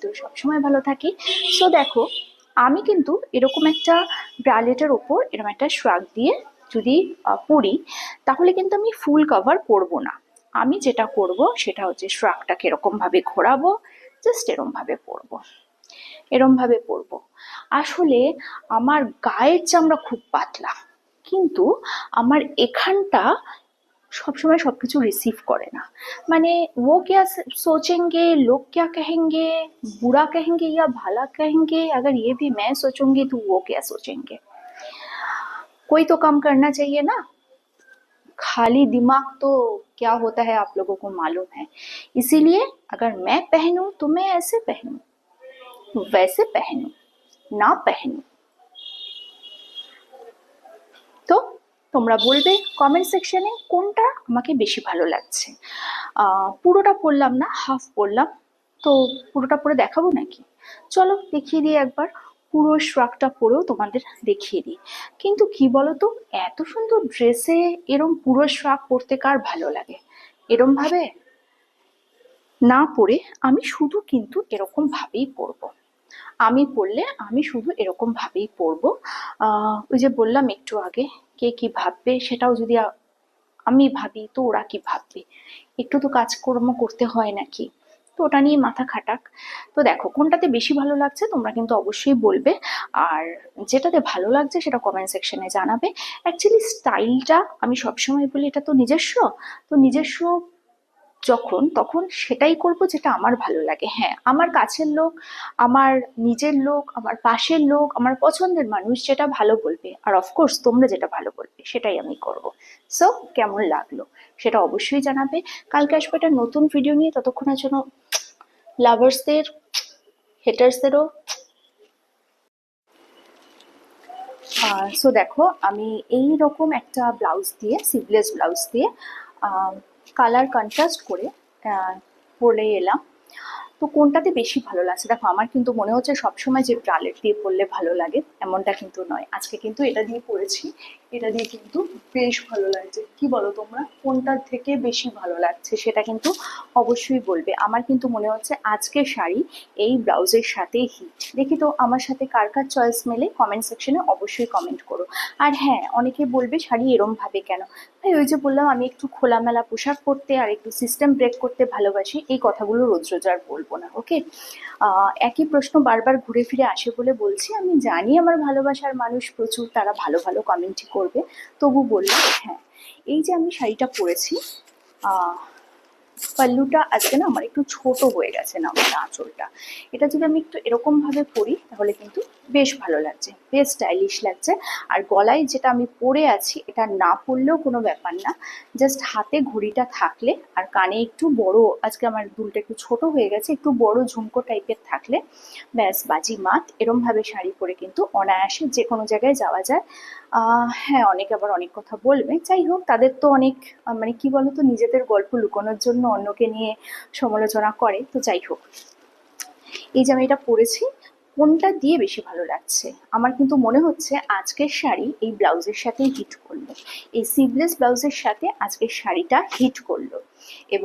ভিতরে সবসময় ভালো থাকি। সো দেখো, আমি কিন্তু এরকম একটা ব্রালেটের ওপর এরকম একটা শ্রাগ দিয়ে যদি পরি, তাহলে কিন্তু আমি ফুল কভার করব না। আমি যেটা করব সেটা হচ্ছে শ্রাগটাকে এরকম ভাবে ঘোরাবো জাস্ট এরমভাবে পরবো এরমভাবে পরবো আসলে আমার গায়ের চামড়া খুব পাতলা, কিন্তু আমার এখানটা सब समय सब रिसीव करे ना मैंने वो क्या सोचेंगे लोग क्या कहेंगे बुरा कहेंगे या भला कहेंगे अगर ये भी मैं सोचूँगी तो वो क्या सोचेंगे कोई तो काम करना चाहिए ना खाली दिमाग तो क्या होता है आप लोगों को मालूम है इसीलिए अगर मैं पहनूं तो मैं ऐसे पहनूं वैसे पहनूं ना पहनूं তোমরা বলবে কমেন্ট সেকশনে কোনটা আমাকে বেশি ভালো লাগছে। পুরোটা পড়লাম না হাফ পড়লাম। তো পুরোটা পরে দেখাবো নাকি? চলো দেখিয়ে দিই একবার পুরো শ্রাকটা পরেও তোমাদের দেখিয়ে দিই। কিন্তু কি বলতো এত সুন্দর ড্রেসে এরম পুরো শ্রাক পরতে কার ভালো লাগে? এরম ভাবে না পরে আমি শুধু কিন্তু এরকম ভাবেই পরবো আমি পড়লে আমি শুধু এরকম ভাবেই পড়ব। আহ, ওই যে বললাম একটু আগে কে কি ভাববে সেটাও যদি আমি ভাবি, তো ওরা কি ভাববে? একটু তো কাজকর্ম করতে হয় নাকি? তো ওটা নিয়ে মাথা খাটাক। তো দেখো, কোনটাতে বেশি ভালো লাগছে তোমরা কিন্তু অবশ্যই বলবে। আর যেটাতে ভালো লাগছে সেটা কমেন্ট সেকশনে জানাবে। অ্যাকচুয়ালি স্টাইলটা আমি সবসময় বলি, এটা তো নিজস্ব। তো নিজস্ব যখন, তখন সেটাই করব যেটা আমার ভালো লাগে। হ্যাঁ আমার কাছের লোক, আমার নিজের লোক, আমার পাশের লোক, আমার পছন্দের মানুষ যেটা ভালো বলবে। আর অফকোর্স তোমরা যেটা ভালো বলবে, সেটাই আমি করব। সো কেমন লাগল? সেটা অবশ্যই জানাবে। কালকে আসবে একটা নতুন ভিডিও নিয়ে। ততক্ষণের জন্য লাভার্সদের হেটার্সদেরও সো দেখো, আমি এই রকম একটা ব্লাউজ দিয়ে সিভলেস ব্লাউজ দিয়ে কালার কন্ট্রাস্ট করে পরে এলাম। তো কোনটাতে বেশি ভালো লাগছে? দেখো, আমার কিন্তু মনে হচ্ছে সবসময় যে ব্রালেট দিয়ে পরলে ভালো লাগে, এমনটা কিন্তু নয়। আজকে কিন্তু এটা দিয়ে পরেছি এটা দিয়ে কিন্তু বেশ ভালো লাগছে। কি বলো তোমরা? কোনটার থেকে বেশি ভালো লাগছে সেটা কিন্তু অবশ্যই বলবে। আমার কিন্তু মনে হচ্ছে আজকের শাড়ি এই ব্লাউজের সাথে হিট দেখি তো আমার সাথে কার কার চয়েস মেলে? কমেন্ট সেকশনে অবশ্যই কমেন্ট করো। আর হ্যাঁ অনেকে বলবে শাড়ি এরম ভাবে কেন? ভাই, ওই যে বললাম, আমি একটু খোলামেলা পোশাক পরতে আর একটু সিস্টেম ব্রেক করতে ভালোবাসি। এই কথাগুলো রোজ রোজ আর বলব। না ওকে একই প্রশ্ন বারবার ঘুরে ফিরে আসে বলে বলছি, আমি জানি আমার ভালোবাসার মানুষ প্রচুর, তারা ভালো ভালো কমেন্টই করবে, তবু বলল হ্যাঁ এই যে আমি শাড়িটা পরেছি পাল্লুটা আজকে না আমার একটু ছোট হয়ে গেছে না, আমার আঁচলটা। এটা যদি আমি একটু এরকম ভাবে পরি, তাহলে কিন্তু বেশ ভালো লাগছে, বেশ স্টাইলিশ লাগছে। আর গলায় যেটা আমি পরে আছি, এটা না পরলেও কোনো ব্যাপার না। জাস্ট হাতে ঘড়িটা থাকলে, আর কানে একটু বড়, আজকে আমার দুলটা একটু ছোট হয়ে গেছে, একটু বড় ঝুমকো টাইপের থাকলে, ব্যাস, বাজি মাত। এরমভাবে শাড়ি পরে কিন্তু অনায়াসে যে কোনো জায়গায় যাওয়া যায়। হ্যাঁ অনেকে আবার অনেক কথা বলবে। যাই হোক, তাদের তো অনেক মানে কি বলতো, নিজেদের গল্প লুকোনোর জন্য অন্যকে নিয়ে সমালোচনা করে। তো যাই হোক, এই যে আমি এটা পরেছি কোনটা দিয়ে বেশি ভালো লাগছে। আমার কিন্তু মনে হচ্ছে আজকের শাড়ি এই ব্লাউজের সাথে হিট করল। এই সিভলেস ব্লাউজের সাথে আজকের শাড়িটা হিট করল। এবং